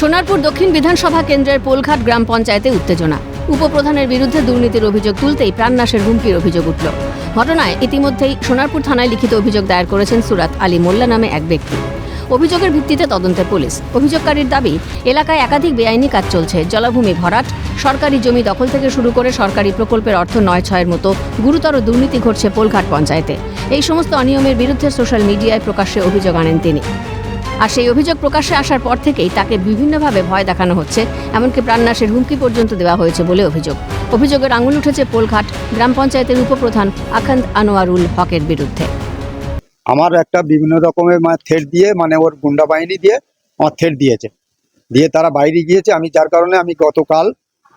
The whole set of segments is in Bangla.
সোনারপুর দক্ষিণ বিধানসভা কেন্দ্রের পোলঘাট গ্রাম পঞ্চায়েতে উত্তেজনা। উপপ্রধানের বিরুদ্ধে দুর্নীতির অভিযোগ তুলতেই প্রাণনাশের হুমকির অভিযোগ উঠল। ঘটনায় ইতিমধ্যেই সোনারপুর থানায় লিখিত অভিযোগ দায়ের করেছেন সুরাত আলী মোল্লা নামে এক ব্যক্তি। অভিযোগের ভিত্তিতে তদন্তে পুলিশ। অভিযোগকারীর দাবি, এলাকায় একাধিক বেআইনি কাজ চলছে, জলাভূমি ভরাট, সরকারি জমি দখল থেকে শুরু করে সরকারি প্রকল্পের অর্থ নয় ছয়ের মতো গুরুতর দুর্নীতি ঘটছে পোলঘাট পঞ্চায়েতে। এই সমস্ত অনিয়মের বিরুদ্ধে সোশ্যাল মিডিয়ায় প্রকাশ্যে অভিযোগ আনেন তিনি। আর সেই অভিযোগ প্রকাশ্যে আসার পর থেকেই তাকে বিভিন্নভাবে ভয় দেখানো হচ্ছে। এমনকি প্রাণনাশের হুমকি পর্যন্ত দেওয়া হয়েছে বলে অভিযোগ। অভিযোগের আঙুল উঠেছে পোলঘাট গ্রাম পঞ্চায়েতের উপপ্রধান আখান্দ আনোয়ারুল হকের বিরুদ্ধে। আমার একটা বিভিন্ন রকমের মানে থ্রেট দিয়ে মানে ওর গুন্ডা বাহিনী দিয়ে আমার থ্রেট দিয়েছে। দিয়ে তারা বাইরে গিয়েছে। আমি যার কারণে আমি গতকাল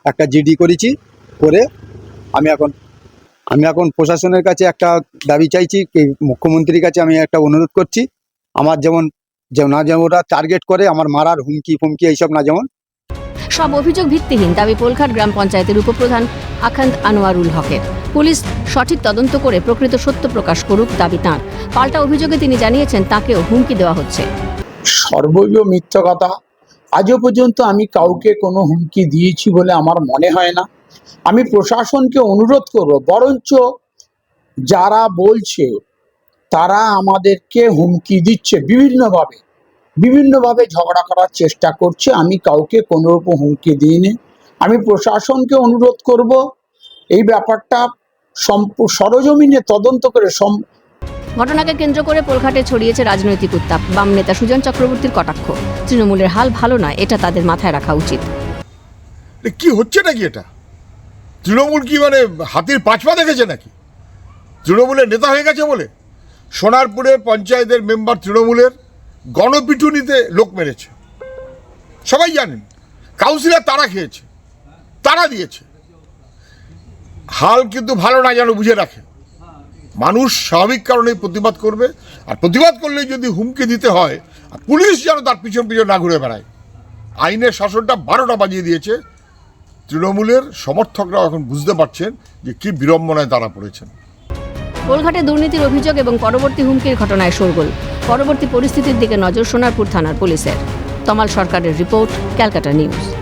একটা জিডি করেছি করে আমি এখন আমি এখন প্রশাসনের কাছে একটা দাবি চাইছি মুখ্যমন্ত্রীর কাছে আমি একটা অনুরোধ করছি। আমার যেমন যে না যেমন ওরা টার্গেট করে আমার মারার হুমকি ফুমকি এইসব না যেমন। সব অভিযোগ ভিত্তিহীন দাবি পোলঘাট গ্রাম পঞ্চায়েতের উপপ্রধান আখান্দ আনোয়ারুল হকের। পুলিশ সঠিক তদন্ত করে প্রকৃত সত্য প্রকাশ করুক দাবি তাঁর। পাল্টা অভিযোগে তিনি জানিয়েছেন তাকেও হুমকি দেওয়া হচ্ছে। সর্বৈব মিথ্যা কথা। আজও পর্যন্ত আমি কাউকে কোনো হুমকি দিয়েছি বলে আমার মনে হয় না। আমি প্রশাসনকে অনুরোধ করব বরঞ্চ যারা বলছে তারা আমাদেরকে হুমকি দিচ্ছে বিভিন্নভাবে। বিভিন্নভাবে ঝগড়া করার চেষ্টা করছে। আমি কাউকে কোনো রকম হুমকি দিইনি। আমি প্রশাসনকে অনুরোধ করব এই ব্যাপারটা সম্প সরজমিনে তদন্ত করে সম ঘটনাকে কেন্দ্র করে পোলঘাটে ছড়িয়েছে রাজনৈতিক উত্তাপ। বাম নেতা সুজন চক্রবর্তীর কটাক্ষ। তৃণমূলের হাল ভালো নয় এটা তাদের মাথায় রাখা উচিত। এ কি হচ্ছে নাকি এটা? তৃণমূল কি মানে হাতির পাঁচপা দেখেছে নাকি? তৃণমূলের নেতা হয়ে গেছে বলে? সোনারপুরে পঞ্চায়েতের মেম্বার তৃণমূলের গণপিটুনিতে লোক মেরেছে। সবাই জানেন, কাউন্সিলর তারা খেয়েছে, তারা দিয়েছে। হাল কিন্তু ভালো না যেন বুঝে রাখে। মানুষ স্বাভাবিক কারণেই প্রতিবাদ করবে, আর প্রতিবাদ করলে যদি হুমকি দিতে হয়, আর পুলিশ যেন তার পিছন পিছন না ঘুরে বেড়ায়। আইনের শাসনটা বারোটা বাজিয়ে দিয়েছে। তৃণমূলের সমর্থকরাও এখন বুঝতে পারছেন যে কি বিড়ম্বনায় তারা পড়েছেন। পোলঘাটে দুর্নীতির অভিযোগ এবং পরবর্তী হুমকির ঘটনায় শোরগোল। পরবর্তী পরিস্থিতির দিকে নজর সোনারপুর থানার পুলিশের। তমাল সরকারের রিপোর্ট, ক্যালকাটা নিউজ।